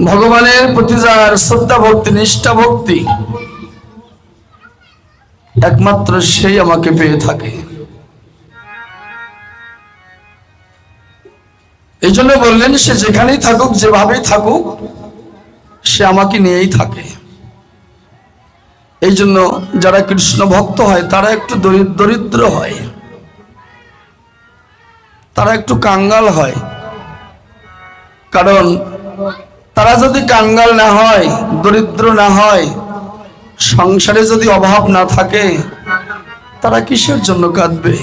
ভগবানের প্রতি যার শ্রদ্ধা ভক্তি, নিষ্ঠা ভক্তি, একমাত্র সেই আমাকে পেয়ে থাকে। এই জন্য বললেন, সে যেখানেই থাকুক, যেভাবেই থাকুক, সে আমাকে নিয়েই থাকে। এই জন্য যারা কৃষ্ণ ভক্ত হয়, তারা একটু দরি- দরিদ্র হয়। তারা একটু কাঙ্গাল হয়। কারণ তারা যদি কাঙ্গাল না হয়, দরিদ্র না হয়, সংসারে যদি অভাব না থাকে, তারা কিসের জন্য কাঁদবে?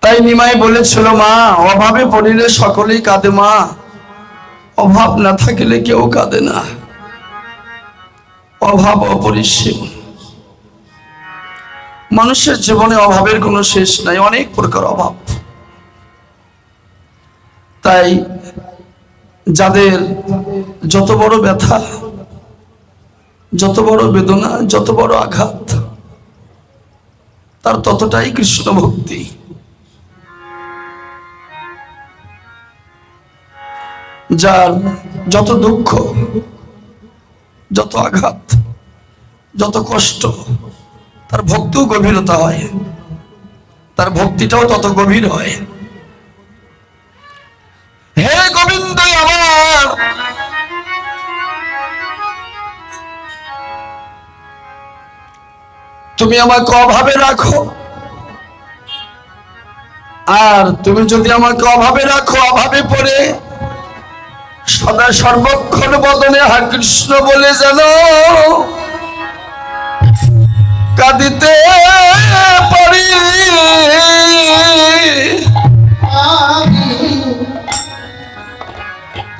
তাই নিমাই বলেছিল, মা, অভাবে পড়িলে সকলেই কাঁদে, মা। অভাব না থাকিলে কেউ কাঁদে না। অভাব অপরিসীম। মানুষের জীবনে অভাবের কোনো শেষ নাই, অনেক প্রকার অভাব। তাই যাদের যত বড় ব্যথা, যত বড় বেদনা, যত বড় আঘাত, তার ততটাই কৃষ্ণ ভক্তি। যার যত দুঃখ, যত আঘাত, যত কষ্ট, তার ভক্তিও গভীরতা হয়। তার ভক্তিটাও তত গভীর হয়। হে গোবিন্দ আমার। তুমি আমাকে অভাবে রাখো। আর তুমি যদি আমাকে অভাবে রাখো, অভাবে পড়ে, সদা সর্বক্ষণ বদনে হা কৃষ্ণ বলে জানো কাঁদিতে পারি।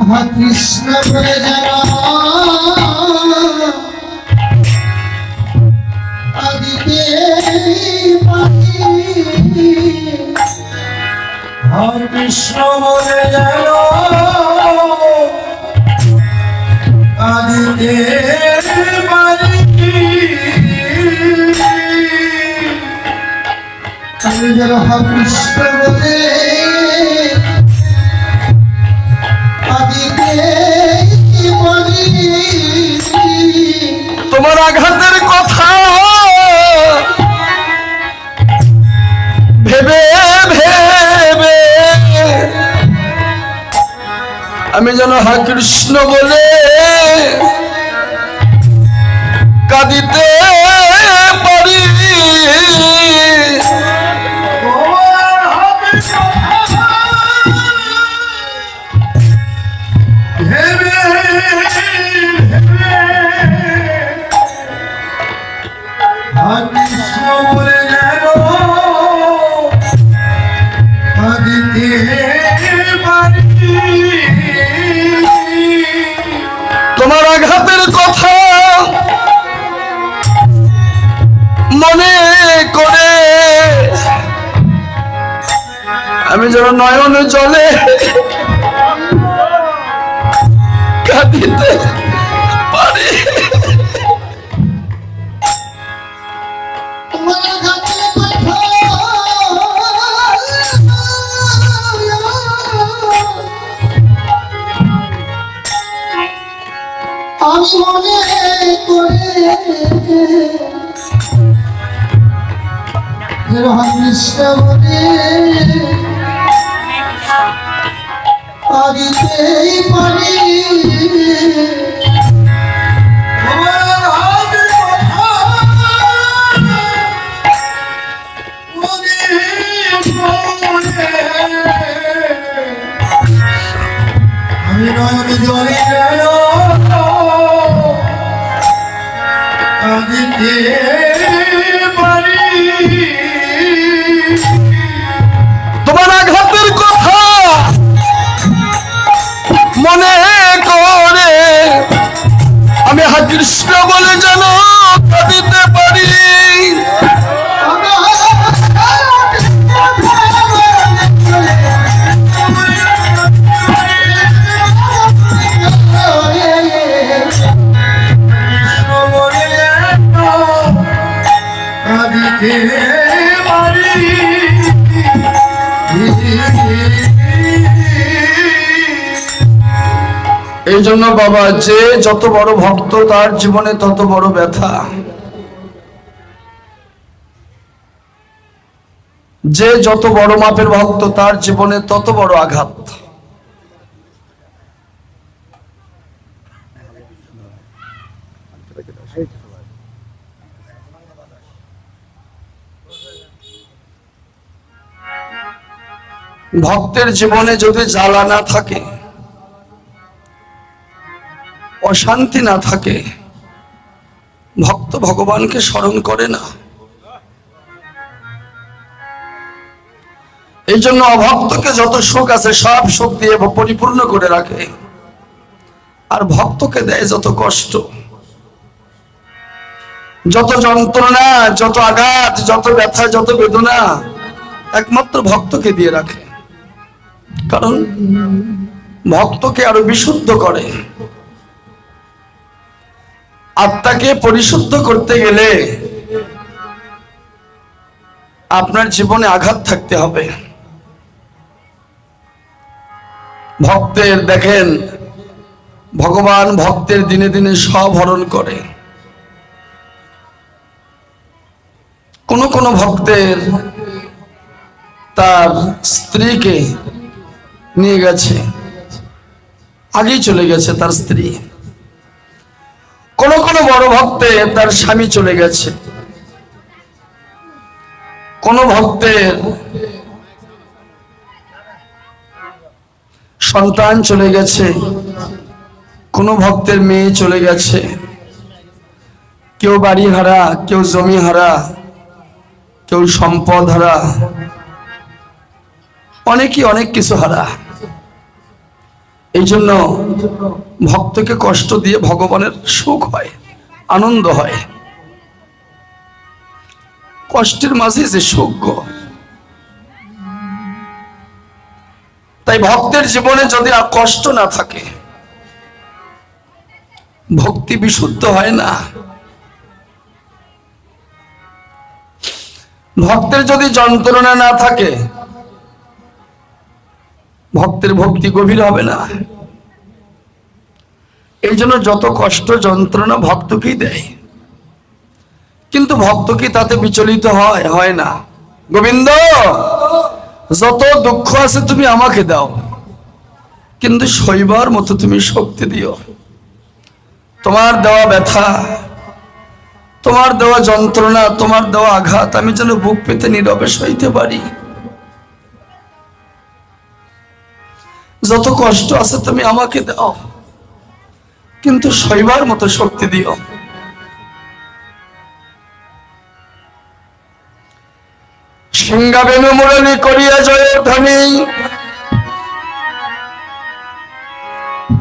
কৃষ্ণ আদিতে হরে কৃষ্ণ বলে যেন আদিতে আমি যেন কৃষ্ণ বলে আঘাতের কথা। ভেবে ভেবে। আমি যেন হা কৃষ্ণ বলে কাঁদিতে আমি যেন নয়ন জলে কাঁদিতে পারি। তোমার ঘাটে কথা আমি মনে কৃষ্ণ পারি এই জন্য বাবা, যে যত বড় ভক্ত তার জীবনে তত বড় ব্যথা। যে যত বড় মাপের ভক্ত তার জীবনে তত বড় আঘাত। ভক্তের জীবনে যদি জ্বালা না থাকে অশান্তি না থাকে। ভক্ত ভগবানকে স্মরণ করে না। এই জন্য অভক্তকে যত সুখ আছে, সব সুখ দিয়ে পরিপূর্ণ করে রাখে। আর ভক্তকে দেয় যত কষ্ট। যত যন্ত্রণা, যত আঘাত, যত ব্যথা, যত বেদনা, একমাত্র ভক্তকে দিয়ে রাখে। কারণ ভক্তকে আরও বিশুদ্ধ করে। আত্মাকে পরিশুদ্ধ করতে গেলে আপনার জীবনে আঘাত থাকতে হবে। ভক্তের দেখেন, ভগবান ভক্তের দিনে দিনে সব হরণ করে। কোন কোন ভক্তের তার স্ত্রীকে নিয়ে গেছে, আগেই চলে গেছে তার স্ত্রী। কোন কোন বড় ভক্তে তার স্বামী চলে গেছে। কোন ভক্তের সন্তান চলে গেছে, কোন ভক্তের মেয়ে চলে গেছে। কেউ বাড়ি হারা কেউ জমি হারা কেউ সম্পদ হারা অনেকই অনেক কিছু হারা এই জন্য ভক্তকে কষ্ট দিয়ে ভগবানের সুখ হয়, আনন্দ হয়। কষ্টের মাঝে যে সুখ তাই ভক্তের জীবনে যদি আর কষ্ট না থাকে, ভক্তি বিশুদ্ধ হয় না। ভক্তের যদি যন্ত্রণা না থাকে ভক্তের ভক্তি গভীর হবে না। এই জন্য যত কষ্ট, যন্ত্রণা ভক্তকেই দেয়। কিন্তু ভক্ত কি তাতে বিচলিত হয়? হয় না। গোবিন্দ, যত দুঃখ আছে তুমি আমাকে দাও। কিন্তু শৈবার মতো তুমি শক্তি দিও। তোমার দেওয়া ব্যথা, তোমার দেওয়া যন্ত্রণা, তোমার দেওয়া আঘাত আমি যেন বুক পেতে নীরবে সইতে পারি। যত কষ্ট আছে তুমি আমাকে দাও। কিন্তু শৈবার মতো শক্তি দিও। সিংহাবেনু মুরলী করিয়া জয় ধ্বনি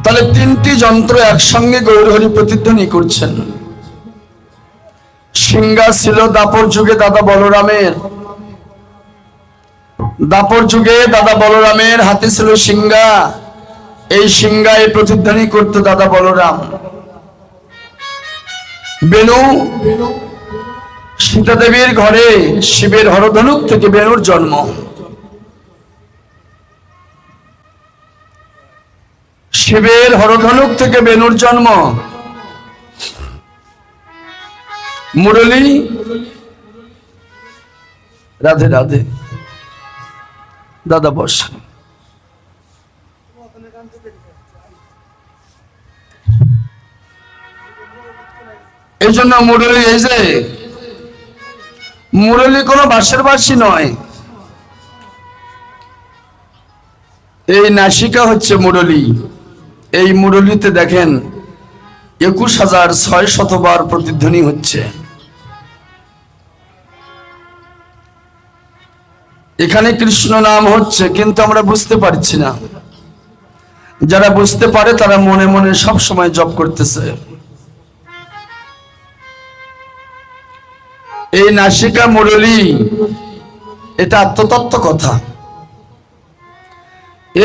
তাহলে তিনটি যন্ত্র একসঙ্গে গৌরহরি প্রতিধ্বনি করছেন। সিংহা ছিল দাপর যুগে দাদা বলরামের দাপর যুগে দাদা বলরামের হাতে ছিল সিংহা। এই সিংহায় প্রতিধ্বনি করতো দাদা বলরাম। বেনু সীতা দেবীর ঘরে শিবের হরধনুক থেকে বেনুর জন্ম। শিবের হরধনুক থেকে বেনুর জন্ম। মুরলী, রাধে রাধে। দাদা বস। এই জন্য মুরলী, এই যে মুরলী কোনো বাসের বাসী নয়। এই নাসিকা হচ্ছে মুরলী। এই মুরলীতে দেখেন একুশ হাজার ছয় শতবার প্রতিধ্বনি হচ্ছে। এখানে কৃষ্ণ নাম হচ্ছে, কিন্তু আমরা বুঝতে পারছি না। যারা বুঝতে পারে, তারা মনে মনে সব সময় জপ করতেছে। এই নাসিকা মুরলী, এটা আত্মতত্ত্ব কথা।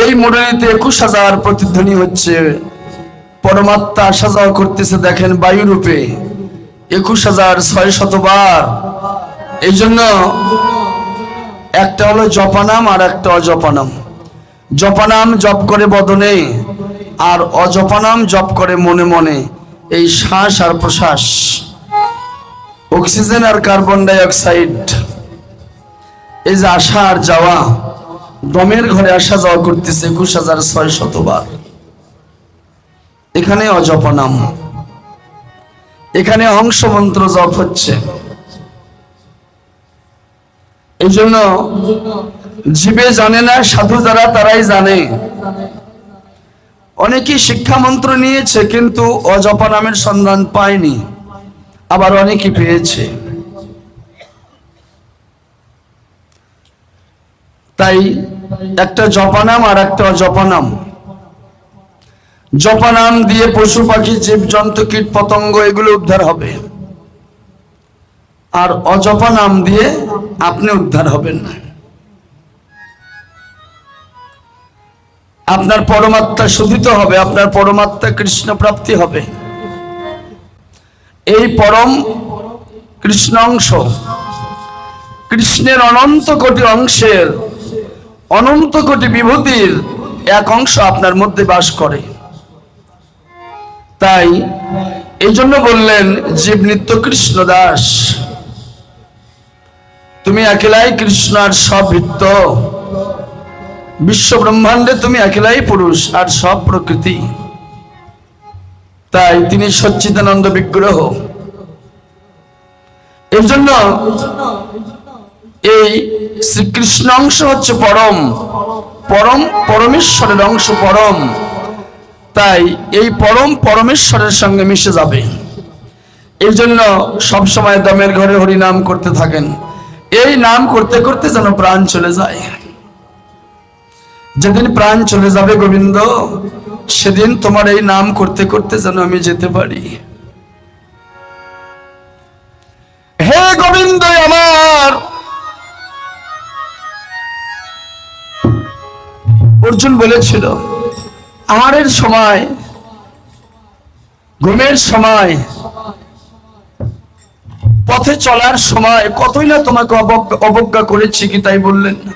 এই মুরলীতে একুশ হাজার প্রতিধ্বনি হচ্ছে। পরমাত্মা আসা যাওয়া করতেছে, দেখেন বায়ু রূপে একুশ হাজার ছয় শতবার। এই জন্য একটা হলো জপানাম আর একটা অজপানাম। জপানাম জপ করে বদনে আর অজপানাম জপ করে মনে মনে। এই শ্বাস আর প্রশ্বাস। অক্সিজেন আর কার্বন ডাই অক্সাইড এই যে আসা আর যাওয়া, দমের ঘরে আসা যাওয়া করতেছে একুশ হাজার ছয় শতবার এখানে অজপনাম। এখানে অংশ মন্ত্র জপ হচ্ছে। এই জন্য জীবে জানে না, সাধু যারা তারাই জানে। অনেকেই শিক্ষা মন্ত্র নিয়েছে, কিন্তু অজপা নামের সন্ধান পায়নি। আবার অনেকে পেয়েছে। তাই একটা জপানাম আর একটা অজপানাম জপানাম দিয়ে পশু পাখি জীব জন্তু কীট পতঙ্গ, এগুলো উদ্ধার হবে। আর অজপা নাম দিয়ে আপনি উদ্ধার হবেন না। আপনার পরমাত্মা শোধিত হবে, আপনার পরমাত্মা কৃষ্ণ প্রাপ্তি হবে। এই পরম কৃষ্ণ অংশ, কৃষ্ণের অনন্ত কোটি অংশের অনন্ত কোটি বিভূতির এক অংশ আপনার মধ্যে বাস করে। তাই এই জন্য বললেন জীব নিত্য কৃষ্ণ দাস। তুমি একেলাই কৃষ্ণ আর সব বৃত্ত বিশ্ব ব্রহ্মাণ্ডে তুমি একেলাই পুরুষ আর সব প্রকৃতি তাই তিনি সচ্চিদানন্দ বিগ্রহ। এর জন্য এই শ্রীকৃষ্ণ অংশ হচ্ছে পরম। পরম পরমেশ্বরের অংশ পরম। তাই এই পরম পরমেশ্বরের সঙ্গে মিশে যাবে। এই জন্য সবসময় দমের ঘরে হরি নাম করতে থাকেন। এই নাম করতে করতে যেন প্রাণ চলে যায়। যেদিন প্রাণ চলে যাবে গোবিন্দ, সেদিন তোমার এই নাম করতে করতে যেন আমি যেতে পারি। হে গোবিন্দ আমার! অর্জুন বলেছিল আহারের সময়, ঘুমের সময় পথে চলার সময় কতই না তোমাকে অবজ্ঞা- করেছি কি তাই বললেন না?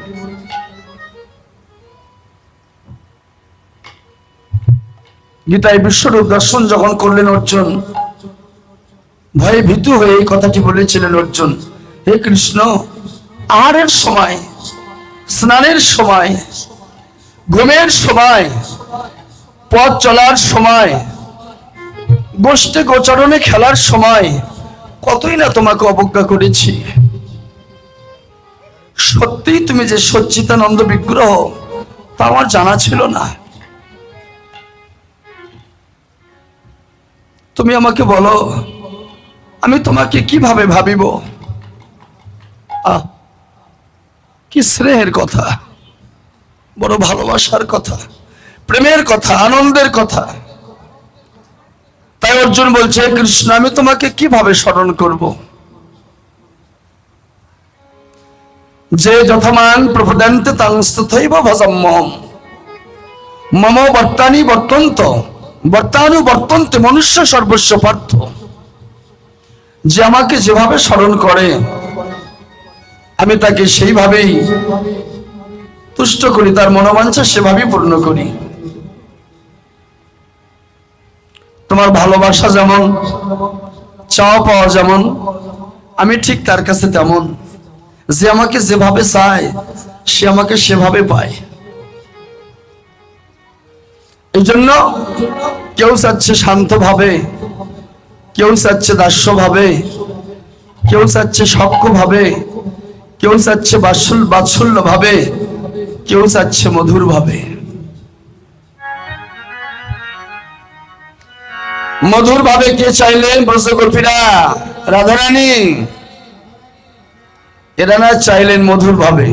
গীতায় বিশ্বরূপ দর্শন যখন করলেন অর্জুন, ভয়ে ভীতু হয়ে এই কথাটি বলেছিলেন অর্জুন, হে কৃষ্ণ, আহারের সময়, স্নানের সময়, ঘুমের সময়, পথ চলার সময়, গোষ্ঠে গোচরণে খেলার সময় কতই না তোমাকে অবজ্ঞা করেছি। সত্যিই তুমি যে সচ্চিতানন্দ বিগ্রহ, তা আমার জানা ছিল না। তুমি আমাকে বলো, আমি তোমাকে কীভাবে ভাবিব? আহ কি স্নেহের কথা, বড় ভালোবাসার কথা, প্রেমের কথা, আনন্দের কথা। তাই অর্জুন বলছে, কৃষ্ণ, আমি তোমাকে কীভাবে স্মরণ করব? যে যথমান প্রভুদন্তে তংস্তথৈব ভজম্মম মম বর্তানি বর্তন্ত, বর্তানু বর্তন্তে মনুষ্য সর্বস্ব পার্থ। যে আমাকে যেভাবে স্মরণ করে, আমি তাকে সেইভাবেই তুষ্ট করি, তার মনোবাঞ্ছা সেভাবেই পূর্ণ করি। তোমার ভালোবাসা যেমন, চাওয়া পাওয়া যেমন, আমি ঠিক তার কাছে তেমন। যে আমাকে যেভাবে চায়, সে আমাকে সেভাবে পায়। এই জন্য কেউ চাচ্ছে শান্ত ভাবে কেউ চাচ্ছে দাস্য ভাবে কেউ চাচ্ছে সক্ষ ভাবে কেউ চাচ্ছে বাৎসল বাৎসল্য ভাবে কেউ চাচ্ছে মধুর মধুর ভাবে কে চাইলেন ব্রজগোপীরা রাধারানী এরা না চাইলেন মধুর ভাবে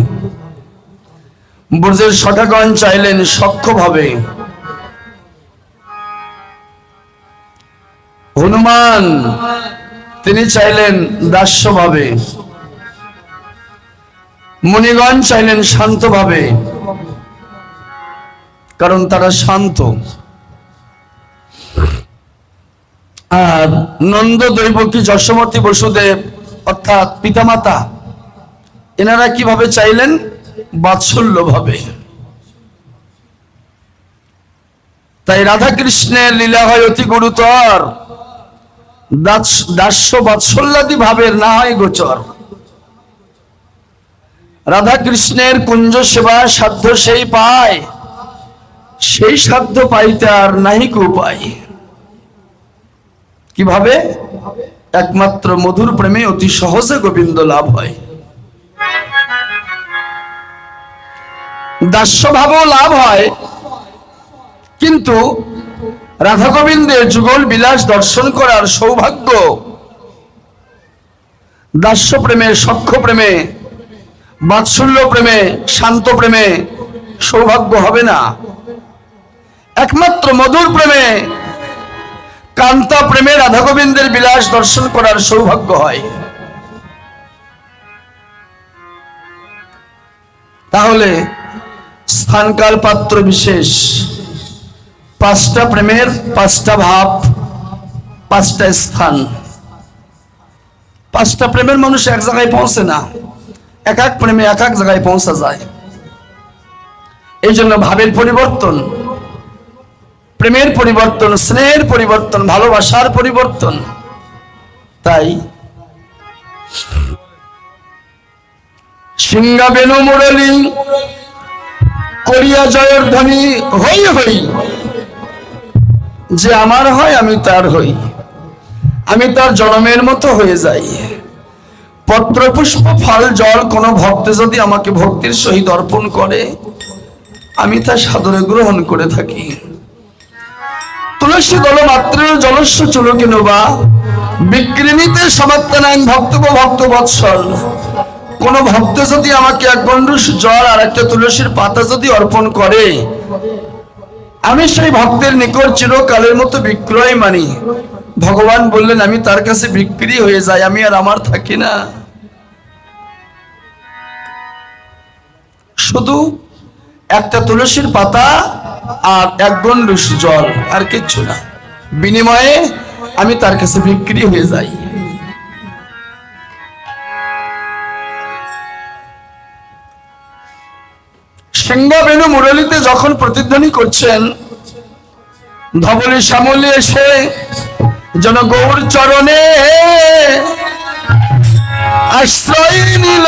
ব্রজের সঠাগণ চাইলেন সক্ষ ভাবে হনুমান, তিনি চাইলেন দাস্য ভাবে মুনিগণ চাইলেন শান্ত ভাবে কারণ তারা শান্ত। আর নন্দ দৈবকী যশোমতী বসুদেব, অর্থাৎ পিতামাতা, এনারা কীভাবে চাইলেন? বাৎসল্য ভাবে তাই রাধা কৃষ্ণের লীলা হয় অতি গুরুতর দাস- দাস্য বাৎসল্যাদি ভাবের না হয় গোচর। রাধা কৃষ্ণের কুঞ্জ সেবা সাধ্য সেই পায়, সেই সাধ্য পাইতে আর নাহিক উপায়। কীভাবে একমাত্র মধুর প্রেমে অতি সহজে গোবিন্দ লাভ হয়? দাস্য ভাবেও লাভ হয়। কিন্তু রাধা গোবিন্দের যুগল বিলাস দর্শন করার সৌভাগ্য দাস্য প্রেমে সক্ষ প্রেমে বাৎসল্য প্রেমে শান্ত প্রেমে সৌভাগ্য হবে না। একমাত্র মধুর প্রেমে কান্তা প্রেমে রাধা গোবিন্দের বিলাস দর্শন করার সৌভাগ্য হয়। তাহলে স্থানকাল পাত্র বিশেষ। পাঁচটা প্রেমের, পাঁচটা ভাব, পাঁচটা স্থান। পাঁচটা প্রেমের মানুষ এক জায়গায় পৌঁছে না। এক এক প্রেমে এক এক জায়গায় পৌঁছা যায়। এই জন্য ভাবের পরিবর্তন প্রেমের পরিবর্তন, স্নেহের পরিবর্তন, ভালোবাসার পরিবর্তন। তাই সিংহা বেনু মুরলী, করিয়া জয়ের ধ্বনি হই হই। যে আমার হয়, আমি তার হই। আমি তার জনমের মতো হয়ে যাই। পত্র পুষ্প ফল, জল, কোন ভক্ত যদি আমাকে ভক্তির সহিত অর্পণ করে, আমি তা সাদরে গ্রহণ করে থাকি। তুলসী দল মাত্র জলস্ব চুলকিন বা বিক্রিমিতে সমাত্তানাং ভক্ত ভক্ত বৎসল। কোন ভক্ত যদি আমাকে এক গন্ডুস জল আর একটা তুলসীর পাতা যদি অর্পণ করে, আমি সেই ভক্তের নিকট চিরকালের মতো বিক্রয় মানি। ভগবান বললেন, আমি তার কাছে বিক্রি হয়ে যাই, আমি আর আমার থাকি না। শুধু একটা তুলসীর পাতা আর এক গন্ডুস জল আর কিচ্ছু না। বিনিময়ে আমি তার কাছে বিক্রি হয়ে যাই। সিংহ বেনু মুরলিতে যখন প্রতিধ্বনি করছেন, ধবলি শ্যামলি এসে যেন গৌর চরণে আশ্রয় নিল।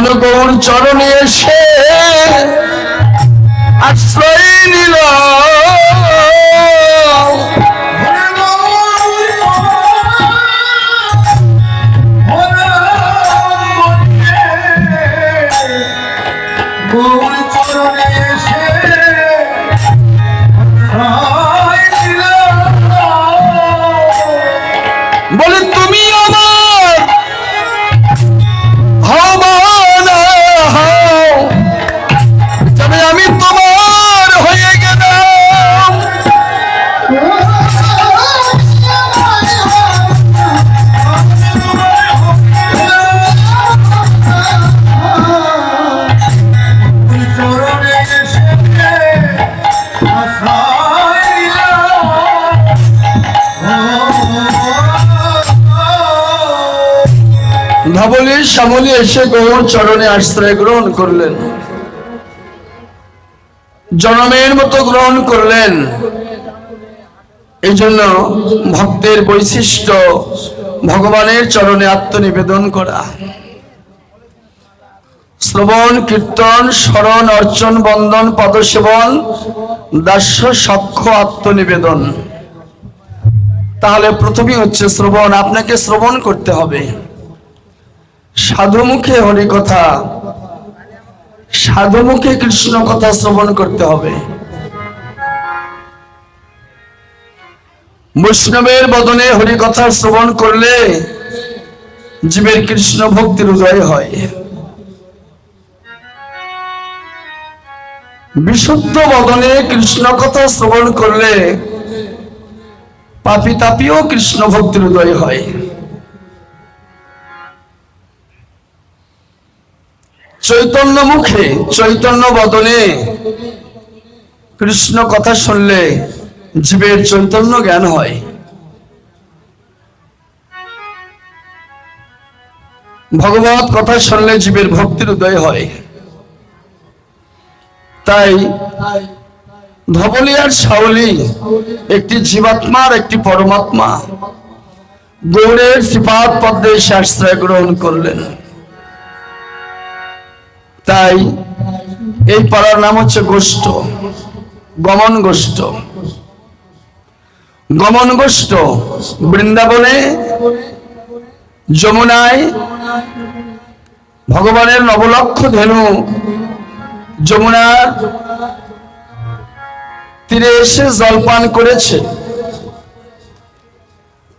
জন গৌর চরণে এসে আশ্রয় নিল। দিলাম। ধবলি এসে গৌর চরণে আশ্রয় গ্রহণ করলেন। জনমের মতো গ্রহণ করলেন। এই জন্য ভক্তের বৈশিষ্ট্য, ভগবানের চরণে আত্মনিবেদন করা। শ্রবণ, কীর্তন, স্মরণ, অর্চন, বন্দন, পদসেবন, দাস্য, সক্ষ, আত্মনিবেদন। তাহলে প্রথমেই হচ্ছে শ্রবণ, আপনাকে শ্রবণ করতে হবে। সাধুমুখে হরি কথা। সাধুমুখে কৃষ্ণ কথা শ্রবণ করতে হবে। বৈষ্ণবের বদনে হরি কথা শ্রবণ করলে জীবের কৃষ্ণ ভক্তির উদয় হয়। বিশুদ্ধ বদনে কৃষ্ণ কথা শ্রবণ করলে পাপি তাপিও কৃষ্ণ ভক্তির উদয় হয়। চৈতন্য মুখে, চৈতন্য বদনে। কৃষ্ণ কথা শুনলে জীবের চৈতন্য জ্ঞান হয়। ভগবত কথা শুনলে জীবের ভক্তির উদয় হয়। তাই ধবলিয়ার শাওলি একটি জীবাত্মার একটি পরমাত্মা। গৌড়ের শ্রীপাদ পদ্মে আশ্রয় গ্রহণ করলেন। তাই এই পাড়ার নাম হচ্ছে গোষ্ঠ, গমন গোষ্ঠ। গমন গোষ্ঠ, বৃন্দাবনে যমুনায় ভগবানের নবলক্ষ ধেনু যমুনার তীরে এসে জলপান করেছে।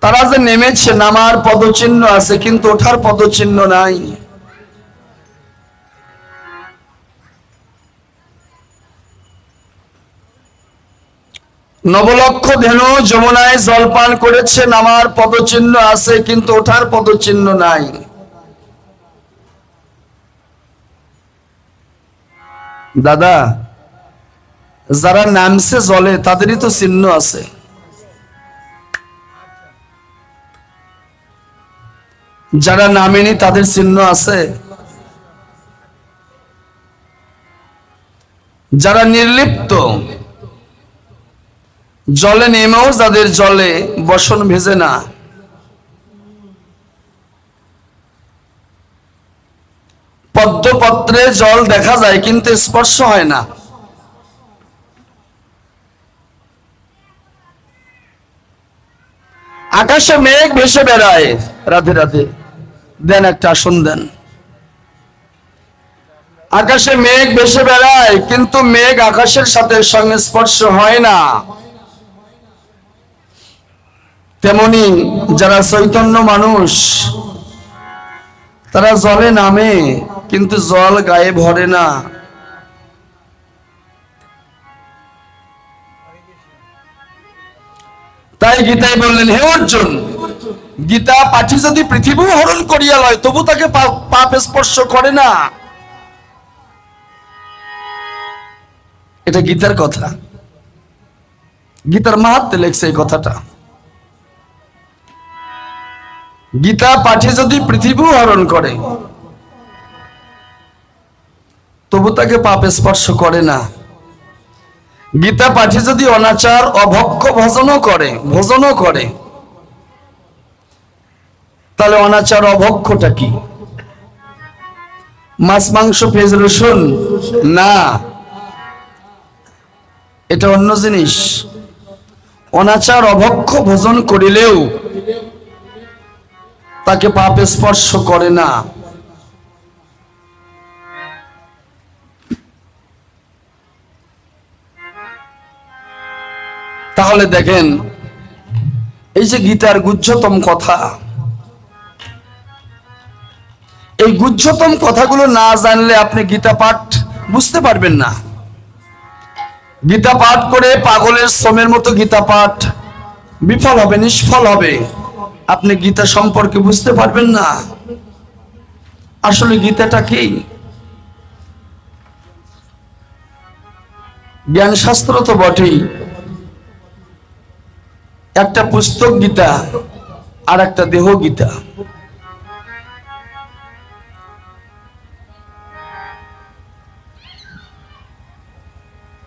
তারা যে নেমেছে, নামার পদচিহ্ন আছে, কিন্তু ওঠার পদচিহ্ন নাই। নবলক্ষ ধেনু যমুনায় জলপান করেছে, নামার পদচিহ্ন আছে, কিন্তু ওঠার পদচিহ্ন নাই। দাদা, যারা নামছে জলে, তাদেরই তো চিহ্ন আছে। যারা নামেনি, তাদের চিহ্ন আছে। যারা নির্লিপ্ত জলে নেমেও যাদের জলে বসন ভেজে না। পদ্মপত্রে জল দেখা যায়, কিন্তু স্পর্শ হয় না। আকাশে মেঘ ভেসে বেড়ায়। রাধে রাধে। দেন একটা আসন দেন। আকাশে মেঘ ভেসে বেড়ায়, কিন্তু মেঘ আকাশের সাথে সঙ্গে স্পর্শ হয় না। তেমনি যারা চৈতন্য মানুষ, তারা জলে নামে, কিন্তু জল গায়ে ভরে না। তাই গীতায় বললেন, হে অর্জুন, গীতা পাঠি যদি পৃথিবী হরণ করিয়া লয়, তবু তাকে পাপ স্পর্শ করে না। এটা গীতার কথা। গীতার মাহাত্মে লেখছে এই কথাটা। গীতা পাঠে যদি পৃথিবী হরণ করে, তবু তাকে পাপ স্পর্শ করে না। গীতা পাঠে যদি অনাচার, অভক্ষ ভজনও করে, ভোজনও করে, তাহলে অনাচার, অভক্ষটা কি? মাছ, মাংস, পেঁয়াজ, রসুন? না। এটা অন্য জিনিস। অনাচার, অভক্ষ ভোজন করিলেও তাকে পাপ স্পর্শ করে না। তাহলে দেখেন, এই যে গীতার গুহ্যতম কথা, এই গুহ্যতম কথাগুলো না জানলে আপনি গীতা পাঠ বুঝতে পারবেন না। গীতা পাঠ করে পাগলের শ্রমের মতো গীতা পাঠ বিফল হবে, নিষ্ফল হবে। আপনি গীতা সম্পর্কে বুঝতে পারবেন না। আসলে গীতাটা কি? জ্ঞান শাস্ত্র তো বটেই। একটা পুস্তক গীতা আর একটা দেহ গীতা।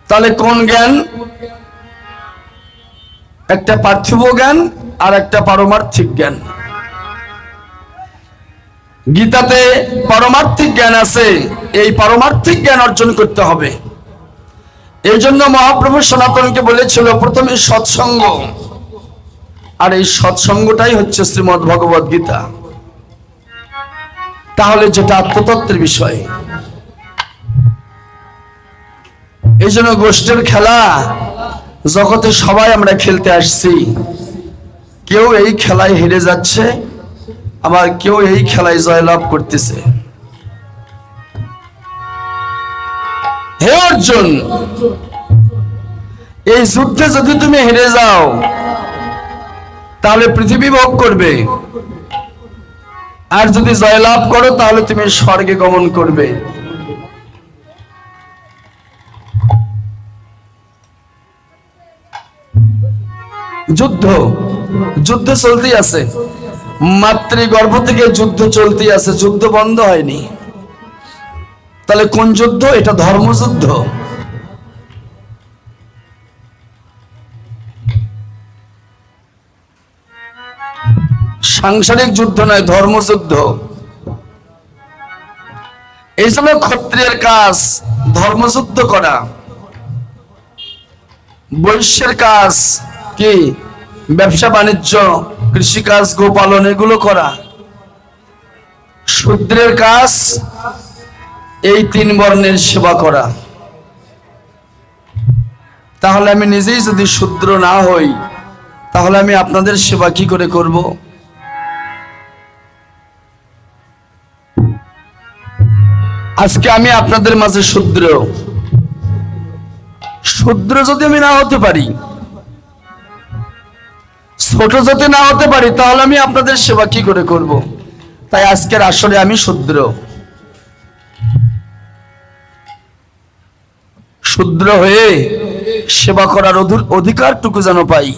তাহলে কোন জ্ঞান? একটা পার্থিব জ্ঞান আর একটা পারমার্থিক জ্ঞান। গীতাতে পারমার্থিক জ্ঞান আছে, এই পারমার্থিক জ্ঞান অর্জন করতে হবে। এই জন্য মহাপ্রভু সনাতনকে বলেছিল, প্রথমে সৎসঙ্গ। আর এই সৎসঙ্গটাই হচ্ছে শ্রীমদ ভগবত গীতা। তাহলে যেটা আত্মতত্ত্বের বিষয়। এই জন্য গোষ্ঠীর খেলা, জগতে সবাই আমরা খেলতে আসছি। কেউ এই খেলায় হেরে যাচ্ছে, আবার কেউ এই খেলায় জয়লাভ করতেছে। হে অর্জুন, এই যুদ্ধে যদি তুমি হেরে যাও, তাহলে পৃথিবী ভোগ করবে। আর যদি জয়লাভ করো, তাহলে তুমি স্বর্গে গমন করবে। যুদ্ধ যুদ্ধ চলতেই আছে। মাতৃগর্ভ থেকে যুদ্ধ চলতেই আছে। যুদ্ধ বন্ধ হয়নি। তাহলে কোন যুদ্ধ? এটা ধর্মযুদ্ধ। সাংসারিক যুদ্ধ নয়, ধর্মযুদ্ধ। এই জন্য ক্ষত্রিয়ের কাজ ধর্মযুদ্ধ করা। বৈশ্যের কাজ কি? ব্যবসা বাণিজ্য, কৃষিকাজ, গোপালন, এগুলো করা। শূদ্রের কাজ, এই তিন বর্ণের সেবা করা। তাহলে আমি নিজেই যদি শূদ্র না হই, তাহলে আমি আপনাদের সেবা কি করে করব? আজকে আমি আপনাদের মাঝে শূদ্র। শূদ্র যদি আমি না হতে পারি ছোট যদি না হতে পারি, তাহলে আমি আপনাদের সেবা কি করে করব? তাই আজকের আসরে আমি শূদ্র। শূদ্র হয়ে সেবা করার অধি- অধিকারটুকু যেন পাই।